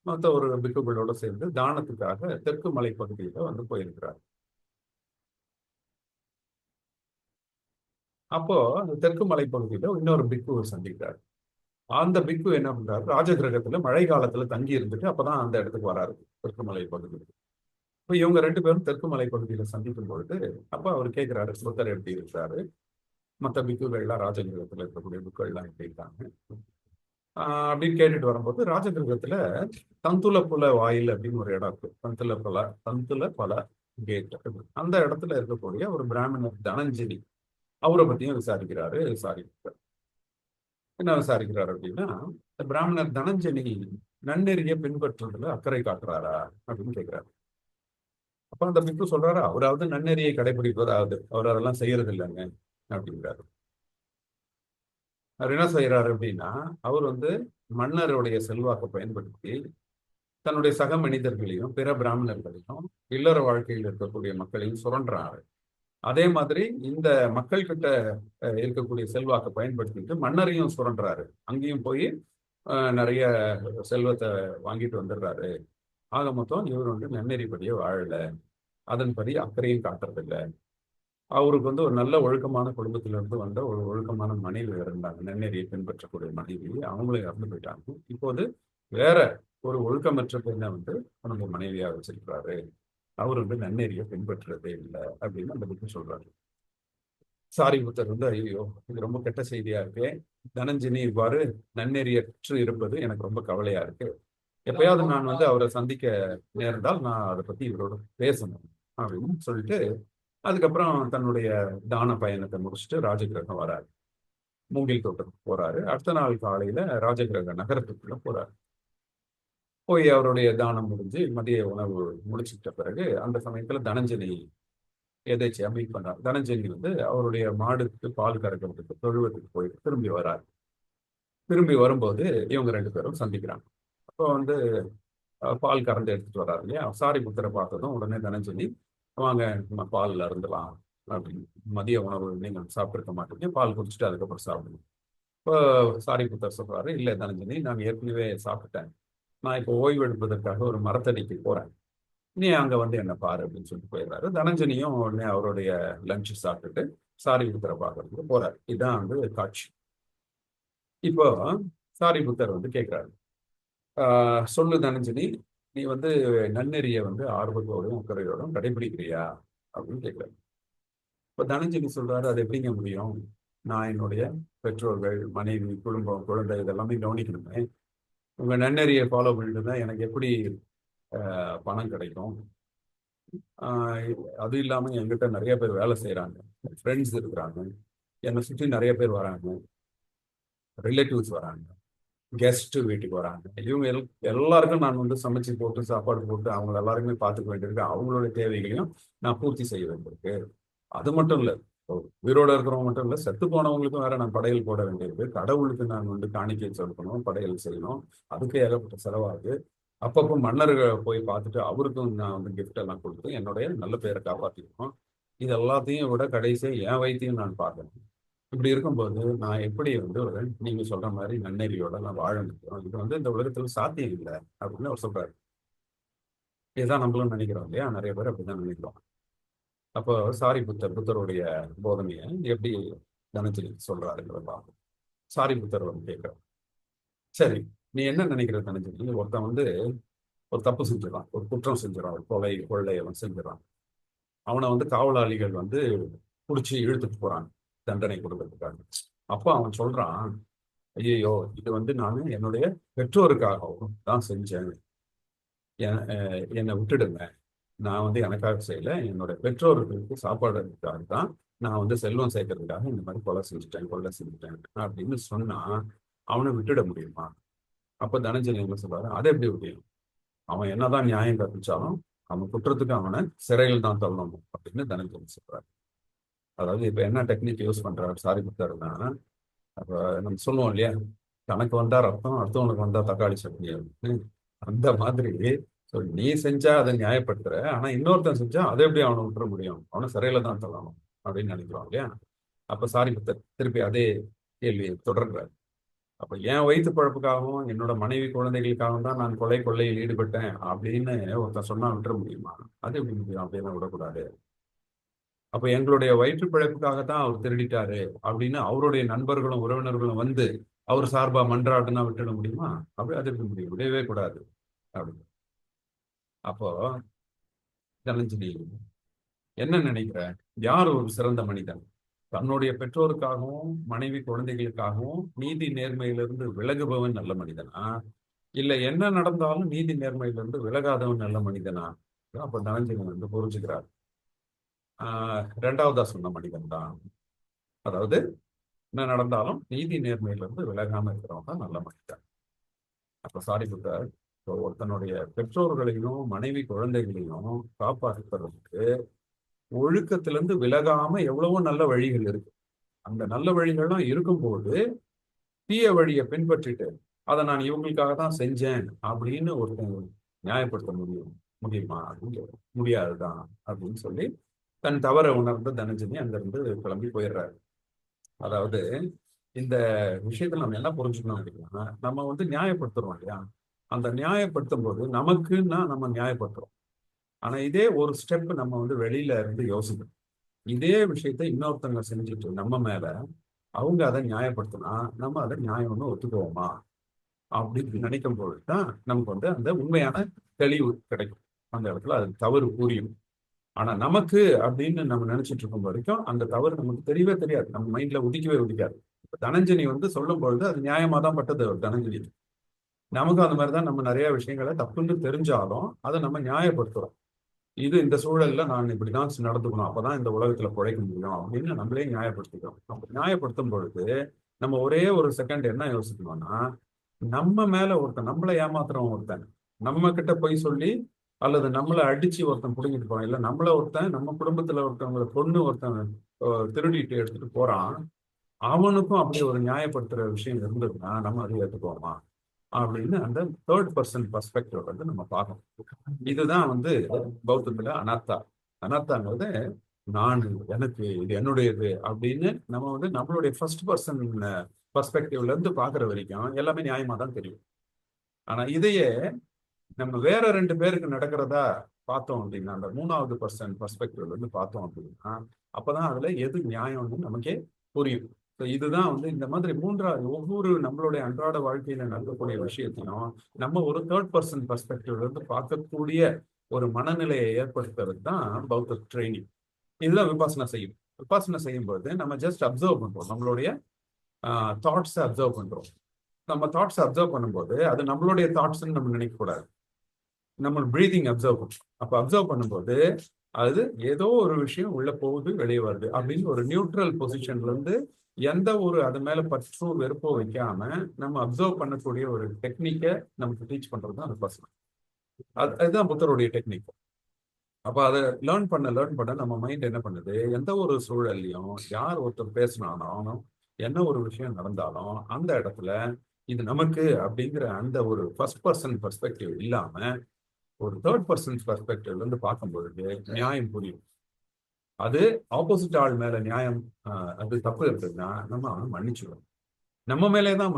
மற்ற ஒரு பிக்குகளோட சேர்ந்து தானத்துக்காக தெற்கு மலை பகுதியில வந்து போயிருக்கிறார். அப்போ அந்த தெற்கு மலை பகுதியில இன்னொரு பிக்குவை சந்திக்கிறார். அந்த பிக்கு என்ன பண்றாரு? ராஜகிரகத்துல மழை காலத்துல தங்கி இருந்துட்டு அப்பதான் அந்த இடத்துக்கு வராரு தெற்கு மலை பகுதியில். இப்போ இவங்க ரெண்டு பேரும் தெற்கு மலை சந்திக்கும் பொழுது அப்போ அவர் கேட்கிறாரு சுத்தர் எப்படி இருக்கிறாரு மற்ற பிக்குகள்லாம் ராஜகிரகத்துல இருக்கக்கூடிய புக்கள்லாம் எப்படி இருக்காங்க? அப்படின்னு கேட்டுட்டு வரும்போது ராஜகிரகத்துல தந்துல புல வாயில் அப்படின்னு ஒரு இடம் இருக்கு. தந்துல பல தந்துல பல கேட் அந்த இடத்துல இருக்கக்கூடிய ஒரு பிராமணர் தனஞ்சலி அவரை பத்தியும் விசாரிக்கிறாரு சாரி என்ன விசாரிக்கிறாரு அப்படின்னா இந்த பிராமணர் தனஞ்சலி நன்னெறிய பின்பற்றுறதுல அக்கறை காட்டுறாரா அப்படின்னு கேட்கிறாரு அப்ப அந்த பிக்கு சொல்றாரு அவராவது நன்னெறியை கடைபிடிப்பதாவது அவர் அதெல்லாம் செய்யறது இல்லைங்க அப்படிங்கிறாரு அவர் என்ன செய்யறாரு அப்படின்னா அவர் வந்து மன்னருடைய செல்வாக்கை பயன்படுத்தி தன்னுடைய சக மனிதர்களையும் பிற பிராமணர்களையும் இல்லற வாழ்க்கையில் இருக்கக்கூடிய மக்களையும் சுரண்டுறாரு. அதே மாதிரி இந்த மக்கள் கிட்ட இருக்கக்கூடிய செல்வாக்கை பயன்படுத்திட்டு மன்னரையும் சுரண்டுறாரு. அங்கேயும் போய் நிறைய செல்வத்தை வாங்கிட்டு வந்துடுறாரு. ஆக மொத்தம் இவர் வந்து நன்னெறிப்படியே வாழலை. அதன்படி அக்கறையும் காட்டுறதில்லை. அவருக்கு வந்து ஒரு நல்ல ஒழுக்கமான குடும்பத்திலிருந்து வந்த ஒரு ஒழுக்கமான மனைவி இருந்தாங்க. நன்னெறியை பின்பற்றக்கூடிய மனைவி. அவங்களும் இறந்து போயிட்டாங்க. இப்போது வேற ஒரு ஒழுக்கமற்ற பெண்ணை வந்து நம்ம மனைவியாக வச்சிருக்கிறாரு. அவர் வந்து நன்னெறியை பின்பற்றுறதே இல்லை அப்படின்னு அந்த புக்கு சொல்றாரு. சாரி புத்தர் வந்து ஐயோ இது ரொம்ப கெட்ட செய்தியா இருக்கு. தனஞ்சினி இவ்வாறு நன்னெறியற்று இருப்பது எனக்கு ரொம்ப கவலையா இருக்கு. எப்பயாவது நான் வந்து அவரை சந்திக்க நேர்ந்தால் நான் அதை பத்தி இவரோட பேசணும் அப்படின்னு சொல்லிட்டு அதுக்கப்புறம் தன்னுடைய தான பயணத்தை முடிச்சுட்டு ராஜகிரகம் வராரு. மூங்கில் தோட்டத்துக்கு போறாரு. அடுத்த நாள் காலையில ராஜகிரக நகரத்துக்குள்ள போறாரு. போய் அவருடைய தானம் முடிஞ்சு மதிய உணவு முடிச்சுட்ட பிறகு அந்த சமயத்துல தனஞ்சலி எதேச்சியா மீட் பண்றாரு தனஞ்சலி வந்து அவருடைய மாடுக்கு பால் கறக்கிறதுக்கு தொழுவத்துக்கு போய் திரும்பி வராரு. திரும்பி வரும்போது இவங்க ரெண்டு பேரும் சந்திக்கிறாங்க. இப்போ வந்து பால் கறந்து எடுத்துகிட்டு வர்றாரு இல்லையா? சாரி புத்தரை பார்த்ததும் உடனே தனஞ்சலி வாங்க நம்ம பாலில் இருந்துலாம் அப்படின்னு மதிய உணவு நீங்கள் சாப்பிட்ருக்க மாட்டீங்க பால் குடிச்சிட்டு அதுக்கப்புறம் சாப்பிடுங்க. இப்போ சாரி புத்தர் சொல்கிறாரு இல்லை தனஞ்சலி நான் ஏற்கனவே சாப்பிட்டேன். நான் இப்போ ஓய்வு எடுப்பதற்காக ஒரு மரத்தடிக்கு போகிறேன் நீ அங்கே வந்து என்ன பாரு அப்படின்னு சொல்லிட்டு போயிடுறாரு. தனஞ்சனியும் உடனே அவருடைய லஞ்சு சாப்பிட்டுட்டு சாரி புத்தரை பார்க்கறதுக்கு போகிறார் இதுதான் வந்து காட்சி. இப்போ சாரி புத்தர் வந்து கேட்குறாரு சொல்லு தனஞ்சனி நீ வந்து நன்னெறிய வந்து ஆர்வத்தோடும் அக்கறையோடும் கடைபிடிக்கிறியா? அப்படின்னு கேட்குறாரு இப்போ தனஞ்சனி சொல்றாரு அது எப்படிங்க முடியும்? நான் என்னுடைய பெற்றோர்கள் மனைவி குடும்பம் குழந்தை இதெல்லாமே கவனிக்கணுமே. உங்க நன்னெறியை ஃபாலோ பண்ணிட்டு தான் எனக்கு எப்படி பணம் கிடைக்கும்? அது இல்லாமல் என்கிட்ட நிறைய பேர் வேலை செய்கிறாங்க ஃப்ரெண்ட்ஸ் இருக்கிறாங்க. என்னை சுற்றி நிறைய பேர் வராங்க. ரிலேட்டிவ்ஸ் வராங்க. கெஸ்ட் வீட்டுக்கு வராங்க. இவங்க எல் எல்லாருக்கும் நான் வந்து சமைச்சு போட்டு சாப்பாடு போட்டு அவங்க எல்லாருமே பார்த்துக்க வேண்டியிருக்கு. அவங்களோட தேவைகளையும் நான் பூர்த்தி செய்ய வேண்டியிருக்கு. அது மட்டும் இல்லை உயிரோட இருக்கிறவங்க மட்டும் இல்லை செத்து போனவங்களுக்கும் வேற நான் படையல் போட வேண்டியிருக்கு. கடவுளுக்கு நான் வந்து காணிக்கை செலுத்தணும் படையல் செய்யணும். அதுக்கு ஏகப்பட்ட செலவாகுது. அப்பப்போ மன்னர்கள் போய் பார்த்துட்டு அவருக்கும் நான் வந்து கிஃப்ட் எல்லாம் கொடுத்து என்னுடைய நல்ல பேரை காப்பாற்றிருக்கோம் இது எல்லாத்தையும் விட கடைசியாக என் வைத்தியம் நான் பார்க்கணும். இப்படி இருக்கும்போது நான் எப்படி வந்து ஒரு நீங்க சொல்ற மாதிரி நன்னெறியோட நான் வாழ முடியும் இது வந்து இந்த உலகத்துல சாத்தியம் இல்லை அப்படின்னு அவர் சொல்றாரு. இதுதான் நம்மளும் நினைக்கிறோம் இல்லையா? நிறைய பேர் அப்படிதான் நினைக்கிறோம். அப்போ சாரி புத்தர் புத்தருடைய போதனையை எப்படி தனஞ்சலி சொல்றாருங்கிறத பார்ப்போம் சாரி புத்தர் வந்து கேட்கிறார். சரி நீ என்ன நினைக்கிற தனஞ்சலி ஒருத்தன் வந்து ஒரு தப்பு செஞ்சிடறான் ஒரு குற்றம் செஞ்சிடறான் ஒரு கொலை கொள்ளை அவன் செஞ்சிடறான். அவனை வந்து காவலாளிகள் வந்து பிடிச்சி இழுத்துட்டு போறாங்க. தண்டனை கொடுக்கறதுக்காக. அப்போ அவன் சொல்றான் ஐயோ இது வந்து நான் என்னுடைய பெற்றோருக்காகவும் தான் செஞ்சேன். என்னை விட்டுடுங்க. நான் வந்து எனக்காக செய்யல என்னோட பெற்றோர்களுக்கு சாப்பாடுறதுக்காக தான் நான் வந்து செல்வம் சேர்க்கறதுக்காக இந்த மாதிரி கொலை செஞ்சுட்டேன் கொலை செஞ்சுட்டேன் அப்படின்னு சொன்னா அவனை விட்டுட முடியுமா? அப்ப தனஞ்சலி என்ன சொல்றாரு அதை எப்படி முடியும்? அவன் என்னதான் நியாயம் கற்பிச்சாலும் அவன் குற்றத்துக்கு அவனை சிறையில் தான் தள்ளணும் அப்படின்னு தனஞ்சலி சொல்றாரு. அதாவது இப்ப என்ன டெக்னிக் யூஸ் பண்றாரு சாரி கொடுத்தாருன்னா அப்ப நம்ம சொல்லுவோம் இல்லையா? தனக்கு வந்தா ரத்தம் அடுத்தவனுக்கு வந்தா தக்காளி சட்னி அந்த மாதிரி ஸோ நீ செஞ்சா அதை நியாயப்படுத்துற ஆனா இன்னொருத்தன் செஞ்சா அதை எப்படி அவனை விட்டுற முடியும்? அவனை சிறையில தான் தள்ளணும் அப்படின்னு நினைக்கிறோம் இல்லையா? அப்ப சாரி புத்தர் திருப்பி அதே கேள்வியை தொடர்கிறார் அப்ப என் வயிற்று பழப்புக்காகவும் என்னோட மனைவி குழந்தைகளுக்காகவும் தான் நான் கொலை கொள்ளையில் ஈடுபட்டேன் அப்படின்னு ஒருத்தன் சொன்னா விட்டுற முடியுமா? அது எப்படி முடியும்? அப்படின்னு விடக்கூடாது. அப்ப எங்களுடைய வயிற்று பிழைப்புக்காகத்தான் அவர் திருடிட்டாரு அப்படின்னு அவருடைய நண்பர்களும் உறவினர்களும் வந்து அவர் சார்பா மன்றாடுனா விட்டுட முடியுமா? அப்படி அது இருக்க முடியும். விடவே கூடாது. அப்படி அப்போ தனஞ்சலி என்ன நினைக்கிற? யார் ஒரு சிறந்த மனிதன்? தன்னுடைய பெற்றோருக்காகவும் மனைவி குழந்தைகளுக்காகவும் நீதி நேர்மையிலிருந்து விலகுபவன் நல்ல மனிதனா? இல்ல என்ன நடந்தாலும் நீதி நேர்மையிலிருந்து விலகாதவன் நல்ல மனிதனா? அப்ப தனஞ்சலி வந்து புரிஞ்சுக்கிறார். ரெண்டாவதா சொன்ன மனிதன் தான். அதாவது என்ன நடந்தாலும் நீதி நேர்மையிலிருந்து விலகாம இருக்கிறவங்க தான் நல்ல மனிதன். அப்ப சாரி புத்தர். இப்போ ஒருத்தனுடைய பெற்றோர்களையும் மனைவி குழந்தைகளையும் காப்பாற்றுறதுக்கு ஒழுக்கத்திலிருந்து விலகாம எவ்வளவோ நல்ல வழிகள் இருக்கு. அந்த நல்ல வழிகள்லாம் இருக்கும்போது தீய வழியை பின்பற்றிட்டு அதை நான் இவங்களுக்காக தான் செஞ்சேன் அப்படின்னு ஒருத்தன் நியாயப்படுத்த முடியும் முடியுமா? அப்படின்னு முடியாதுதான் அப்படின்னு சொல்லி தன் தவறை உணர்ந்து தனஞ்சனி அங்கிருந்து கிளம்பி போயிடுறாரு. அதாவது இந்த விஷயத்துல நம்ம என்ன புரிஞ்சுக்கணும் அப்படின்னா நம்ம வந்து நியாயப்படுத்துறோம் இல்லையா? அந்த நியாயப்படுத்தும் போது நமக்குன்னா நம்ம நியாயப்படுத்துறோம். ஆனா இதே ஒரு ஸ்டெப் நம்ம வந்து வெளியில இருந்து யோசிக்கணும். இதே விஷயத்த இன்னொருத்தவங்க செஞ்சுட்டு நம்ம மேல அவங்க அதை நியாயப்படுத்தினா நம்ம அதை நியாயம்னு ஒத்துக்குவோமா? அப்படின்னு நினைக்கும் பொழுது தான் நமக்கு வந்து அந்த உண்மையான தெளிவு கிடைக்கும். அந்த இடத்துல அது தவறு புரியும். ஆனா நமக்கு அப்படின்னு நம்ம நினைச்சிட்டு இருக்கும் வரைக்கும் அந்த தவறு நமக்கு தெரியவே தெரியாது. நம்ம மைண்ட்ல உதிக்கவே உதிக்காது இப்ப தனஞ்சனி வந்து சொல்லும் பொழுது அது நியாயமா தான் பட்டது தனஞ்சனி. நமக்கும் அந்த மாதிரிதான் நம்ம நிறைய விஷயங்களை தப்புன்னு தெரிஞ்சாலும் அதை நம்ம நியாயப்படுத்துறோம். இது இந்த சூழல்ல நான் இப்படிதான் நடந்துக்கணும். அப்பதான் இந்த உலகத்துல பிழைக்க முடியும் அப்படின்னு நம்மளே நியாயப்படுத்திக்கிறோம். நம்ம நியாயப்படுத்தும் பொழுது நம்ம ஒரே ஒரு செகண்ட் என்ன யோசிக்கணும்னா நம்ம மேல ஒருத்தன் நம்மளை ஏமாத்துறவன் ஒருத்தன் நம்ம கிட்ட போய் சொல்லி அல்லது நம்மளை அடிச்சு ஒருத்தன் பிடுங்கிட்டு போறான். இல்ல நம்மள ஒருத்தன் நம்ம குடும்பத்துல ஒருத்தவங்களை பொண்ணு ஒருத்தன் திருடிட்டு எடுத்துட்டு போறான். அவனுக்கும் அப்படி ஒரு நியாயப்படுத்துற விஷயம் இருந்ததுன்னா நம்ம அதை ஏற்றுக்குவோமா அப்படின்னு அந்த தேர்ட் பர்சன் பர்ஸ்பெக்டிவ் வந்து நம்ம பார்க்கணும். இதுதான் வந்து பௌத்தத்துல அனாத்தா. அனாத்தாங்கிறது நான் எனக்கு இது என்னுடையது அப்படின்னு நம்ம வந்து நம்மளுடைய ஃபர்ஸ்ட் பர்சன் பர்ஸ்பெக்டிவ்ல இருந்து பாக்குற வரைக்கும் எல்லாமே நியாயமா தான் தெரியும். ஆனா இதையே நம்ம வேற ரெண்டு பேருக்கு நடக்கிறதா பார்த்தோம் அப்படின்னா அந்த மூணாவது பர்சன் பர்ஸ்பெக்டிவ்ல இருந்து பார்த்தோம் அப்படின்னா அப்பதான் அதுல எது நியாயம்னு நமக்கே புரியும். ஸோ இதுதான் வந்து இந்த மாதிரி மூன்றாவது ஒவ்வொரு நம்மளுடைய அன்றாட வாழ்க்கையில நடக்கக்கூடிய விஷயத்தையும் நம்ம ஒரு தேர்ட் பர்சன் பர்ஸ்பெக்டிவ்ல இருந்து பார்க்கக்கூடிய ஒரு மனநிலையை ஏற்படுத்துறது தான் பௌத்த ட்ரைனிங் இதுதான் விபாசனா செய்யும். விபாசனா செய்யும்போது நம்ம ஜஸ்ட் அப்சர்வ் பண்றோம். நம்மளுடைய தாட்ஸை அப்சர்வ் பண்றோம். நம்ம தாட்ஸ் அப்சர்வ் பண்ணும்போது அது நம்மளுடைய தாட்ஸ்ன்னு நம்ம நினைக்க கூடாது நம்ம ப்ரீதிங் அப்சர்வ் பண்ணுறோம் அப்போ அப்சர்வ் பண்ணும்போது அது ஏதோ ஒரு விஷயம் உள்ள போகுது வெளியே வருது. அப்படின்னு ஒரு நியூட்ரல் பொசிஷன்ல இருந்து எந்த ஒரு அது மேல பற்றோ வெறுப்போ வைக்காம நம்ம அப்சர்வ் பண்ணக்கூடிய ஒரு டெக்னிக்கை நமக்கு டீச் பண்றது தான் அந்த பர்சன் அது அதுதான் புத்தருடைய டெக்னிக் அப்போ அதை லேர்ன் பண்ண லேர்ன் பண்ண நம்ம மைண்ட் என்ன பண்ணுது? எந்த ஒரு சூழல்லையும் யார் ஒருத்தர் பேசினாலும் என்ன ஒரு விஷயம் நடந்தாலும் அந்த இடத்துல இது நமக்கு அப்படிங்கிற அந்த ஒரு ஃபர்ஸ்ட் பர்சன் பெர்ஸ்பெக்டிவ் இல்லாம ஒரு தேர்ட் பர்சன் பெர்ஸ்பெக்டிவ்ல இருந்து பார்க்கும் பொழுது நியாயம் புரியும். அது ஆப்போசிட் ஆள் மேல நியாயம் அது தப்பு இருக்குதுன்னா நம்ம அவனை மன்னிச்சிடுவோம் நம்ம மேலே தான்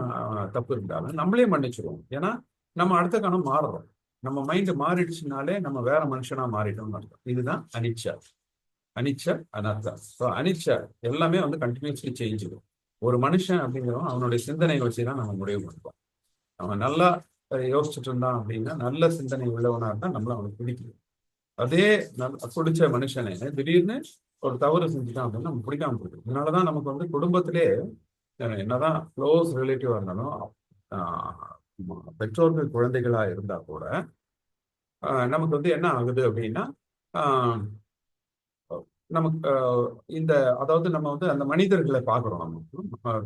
தப்பு இருந்தாலும் நம்மளே மன்னிச்சிடுவோம் ஏன்னா நம்ம அடுத்த கணம் மாறுறோம். நம்ம மைண்ட் மாறிடுச்சுனாலே நம்ம வேற மனுஷனா மாறிட்டோம்னு அர்த்தம். இதுதான் அனிச்சா. அனிச்சா அனாத்தா ஸோ அனிச்சா எல்லாமே வந்து கண்டினியூஸ்லி சேஞ்ச் ஒரு மனுஷன் அப்படிங்கிறவன் அவனுடைய சிந்தனை வச்சு தான் நம்ம முடிவு பண்ணுவோம். அவன் நல்லா யோசிச்சுட்டு இருந்தான் அப்படின்னா நல்ல சிந்தனை உள்ளவனா இருந்தால் நம்மள அவனுக்கு பிடிக்கும் அதே நல் பிடிச்ச மனுஷனே திடீர்னு ஒரு தவறு செஞ்சுட்டான் அப்படின்னா நம்ம பிடிக்காம போயிடும் இதனாலதான் நமக்கு வந்து குடும்பத்திலே என்னதான் க்ளோஸ் ரிலேட்டிவா இருந்தாலும் ஆஹ், பெற்றோர்கள் குழந்தைகளா இருந்தா கூட ஆஹ், நமக்கு வந்து என்ன ஆகுது அப்படின்னா ஆஹ், நமக்கு இந்த அதாவது நம்ம வந்து அந்த மனிதர்களை பார்க்குறோம். நம்ம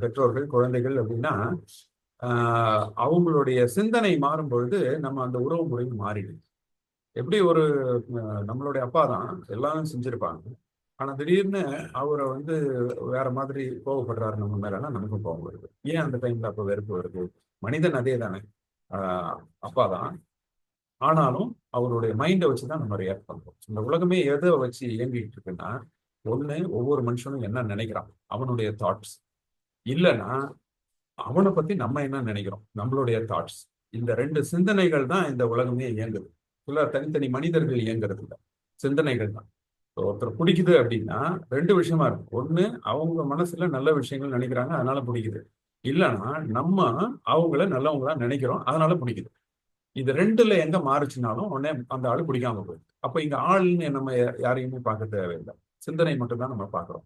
பெற்றோர்கள் குழந்தைகள் அப்படின்னா அவங்களுடைய சிந்தனை மாறும் பொழுது நம்ம அந்த உறவு முறை மாறிடுது. எப்படி ஒரு நம்மளுடைய அப்பா தான் எல்லாரும் செஞ்சிருப்பாங்க. ஆனா திடீர்னு அவரை வந்து வேற மாதிரி கோவப்படுறாரு நம்ம மேலாம் நமக்கும் கோவம் வருது. ஏன் அந்த டைம்ல அப்ப வெறுப்பு வருது? மனிதன் அதே தானே. ஆஹ், அப்பா தான். ஆனாலும் அவருடைய மைண்டை வச்சுதான் நம்ம ரியாக்ட் பண்றோம். இந்த உலகமே எதை வச்சு இயங்கிட்டு இருக்குன்னா ஒண்ணு ஒவ்வொரு மனுஷனும் என்ன நினைக்கிறான்? அவனுடைய தாட்ஸ் இல்லைன்னா அவனை பத்தி நம்ம என்ன நினைக்கிறோம்? நம்மளுடைய தாட்ஸ் இந்த ரெண்டு சிந்தனைகள் தான் இந்த உலகமே இயங்குது. சில தனித்தனி மனிதர்கள் இயங்குறது இல்லை. சிந்தனைகள் தான். ஒருத்தர் பிடிக்குது அப்படின்னா ரெண்டு விஷயமா இருக்கு ஒண்ணு அவங்க மனசுல நல்ல விஷயங்கள் நினைக்கிறாங்க அதனால பிடிக்குது. இல்லைன்னா நம்ம அவங்கள நல்லவங்களா நினைக்கிறோம் அதனால பிடிக்குது. இது ரெண்டுல எங்க மாறுச்சுனாலும் உடனே அந்த ஆள் பிடிக்காம போயிடுது. அப்ப இங்க ஆள்னு நம்ம யாரையுமே பார்க்க தேவையில்லை. சிந்தனை மட்டும் தான் நம்ம பார்க்கிறோம்.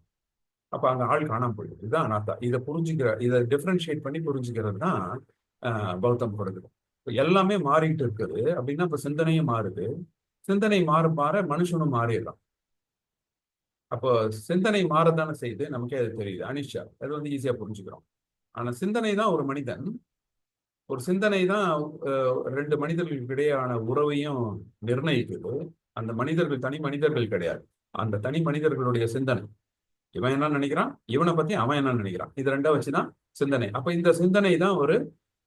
அப்ப அங்க ஆள் காணாம போயிடுது. இதுதான் அனாத்தா இதை புரிஞ்சுக்கிற இதை டிஃபரன்ஷியேட் பண்ணி புரிஞ்சுக்கிறது தான் ஆஹ், பௌத்தம் கொடுக்குது எல்லாமே மாறிட்டு இருக்குது. அப்படின்னா இப்ப சிந்தனையும் மாறுது. சிந்தனை மாற மாற மனுஷனும் மாறிடலாம். அப்போ சிந்தனை மாறத்தானே செய்யுது. நமக்கே அது தெரியுது. அனிஷா அது வந்து ஈஸியா புரிஞ்சுக்கிறோம். ஆனா சிந்தனை தான் ஒரு மனிதன். ஒரு சிந்தனை தான் ரெண்டு மனிதர்களுக்கு இடையான உறவையும் நிர்ணயிக்குது. அந்த மனிதர்கள் தனி மனிதர்கள் கிடையாது. அந்த தனி மனிதர்களுடைய சிந்தனை. இவன் என்ன நினைக்கிறான்? இவனை பத்தி அவன் என்ன நினைக்கிறான்? இது ரெண்டா வச்சுதான் சிந்தனை. அப்ப இந்த சிந்தனை தான் ஒரு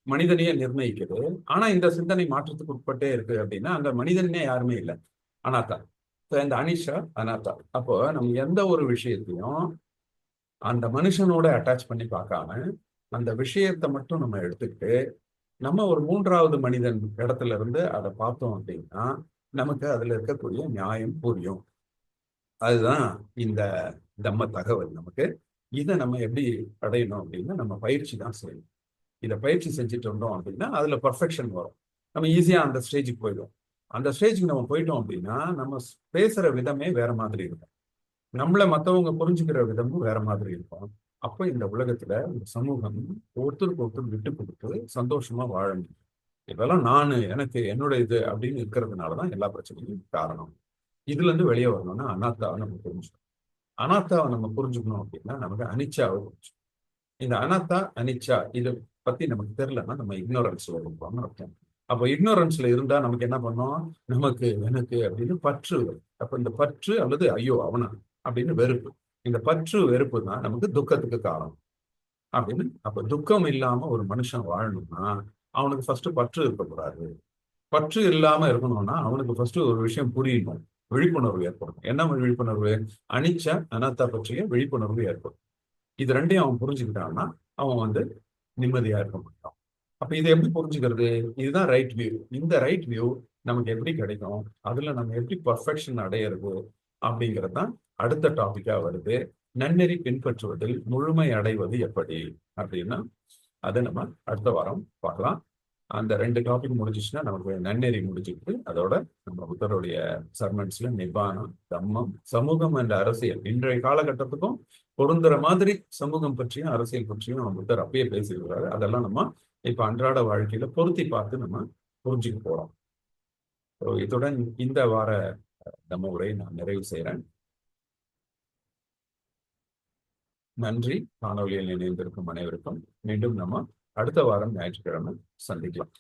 மனிதனையே நிர்ணயிக்குது. ஆனா இந்த சிந்தனை மாற்றத்துக்கு உட்பட்டே இருக்கு அப்படின்னா அங்க மனிதனே யாருமே இல்லை. அனாத்தா. இந்த அனிஷா அனாத்தா. அப்போ நம்ம எந்த ஒரு விஷயத்தையும் அந்த மனுஷனோட அட்டாச் பண்ணி பார்க்காம அந்த விஷயத்தை மட்டும் நம்ம எடுத்துக்கிட்டு நம்ம ஒரு மூன்றாவது மனிதன் இடத்துல இருந்து அதை பார்த்தோம் அப்படின்னா நமக்கு அதுல இருக்கக்கூடிய நியாயம் புரியும். அதுதான் இந்த தம்ம தகவல் நமக்கு இதை நம்ம எப்படி அடையணும் அப்படின்னா நம்ம பயிற்சி தான் செய்யணும். இதை பயிற்சி செஞ்சுட்டு இருந்தோம் அப்படின்னா அதுல பர்ஃபெக்ஷன் வரும். நம்ம ஈஸியா அந்த ஸ்டேஜுக்கு போயிடும் அந்த ஸ்டேஜுக்கு நம்ம போயிட்டோம் அப்படின்னா நம்ம பேசுற விதமே வேற மாதிரி இருக்கும். நம்மளை மத்தவங்க புரிஞ்சுக்கிற விதமும் வேற மாதிரி இருக்கும். அப்போ இந்த உலகத்துல இந்த சமூகம் ஒருத்தருக்கு ஒருத்தர் விட்டு கொடுத்து சந்தோஷமா வாழ முடியும். இதெல்லாம் நான் எனக்கு என்னோட இது அப்படின்னு இருக்கிறதுனாலதான் எல்லா பிரச்சனையும் காரணம். இதுல இருந்து வெளியே வரணும்னா அனாத்தாவை நம்ம புரிஞ்சுக்கணும். அனாத்தாவை நம்ம புரிஞ்சுக்கணும் அப்படின்னா நமக்கு அனிச்சாவை புரிஞ்சுக்கணும் இந்த அனாத்தா அனிச்சா இதை பத்தி நமக்கு தெரியலன்னா நம்ம இக்னோரன்ஸ்ல இருப்போம்னு அர்த்தம். அப்போ இக்னோரன்ஸ்ல இருந்தா நமக்கு என்ன பண்ணோம்? நமக்கு எனக்கு அப்படின்னு பற்று வரும். அப்ப இந்த பற்று அல்லது ஐயோ அவனா அப்படின்னு வெறுப்பு. இந்த பற்று வெறுப்பு தான் நமக்கு துக்கத்துக்கு காரணம். அப்படின்னு அப்ப துக்கம் இல்லாம ஒரு மனுஷன் வாழணும்னா அவனுக்கு ஃபர்ஸ்ட் பற்று இருக்கக்கூடாது. பற்று இல்லாம இருக்கணும்னா அவனுக்கு ஃபர்ஸ்ட் ஒரு விஷயம் புரியணும். விழிப்புணர்வு ஏற்படும். என்ன விழிப்புணர்வு? அனிச்ச அனாத்தா பற்றிய விழிப்புணர்வு ஏற்படும். இது ரெண்டையும் அவன் புரிஞ்சுக்கிட்டான்னா அவன் வந்து நிம்மதியா இருக்க முடியும் அப்ப இதை எப்படி புரிஞ்சுக்கிறது? இதுதான் ரைட் வியூ இந்த ரைட் வியூ நமக்கு எப்படி கிடைக்கும்? அதுல நம்ம எப்படி பர்ஃபெக்ஷன் அடையிறது அப்படிங்கிறது தான் அடுத்த டாபிக்கா வருது. நன்னெறி பின்பற்றுவதில் முழுமை அடைவது எப்படி? அப்படின்னா அதை நம்ம அடுத்த வாரம் பார்க்கலாம். அந்த ரெண்டு டாபிக் முடிஞ்சிச்சுன்னா நமக்கு நன்னெறி முடிஞ்சுக்கிட்டு அதோட நம்ம புத்தருடைய சர்மன்ஸ்ல நிபானம் தம்மம் சமூகம் என்ற அரசியல். இன்றைய காலகட்டத்துக்கும் பொருந்துற மாதிரி சமூகம் பற்றியும் அரசியல் பற்றியும் நம்ம புத்தர் அப்பயே பேசியிருக்கிறாரு. அதெல்லாம் நம்ம இப்ப அன்றாட வாழ்க்கையில பொருத்தி பார்த்து நம்ம புரிஞ்சுக்க போறோம். So, இத்துடன் இந்த வார நம்ம உரையை நான் நிறைவு செய்கிறேன் நன்றி. காணொலியில் இணைந்திருக்கும் அனைவருக்கும். மீண்டும் நம்ம அடுத்த வாரம் ஞாயிற்றுக்கிழமை சந்திக்கலாம்.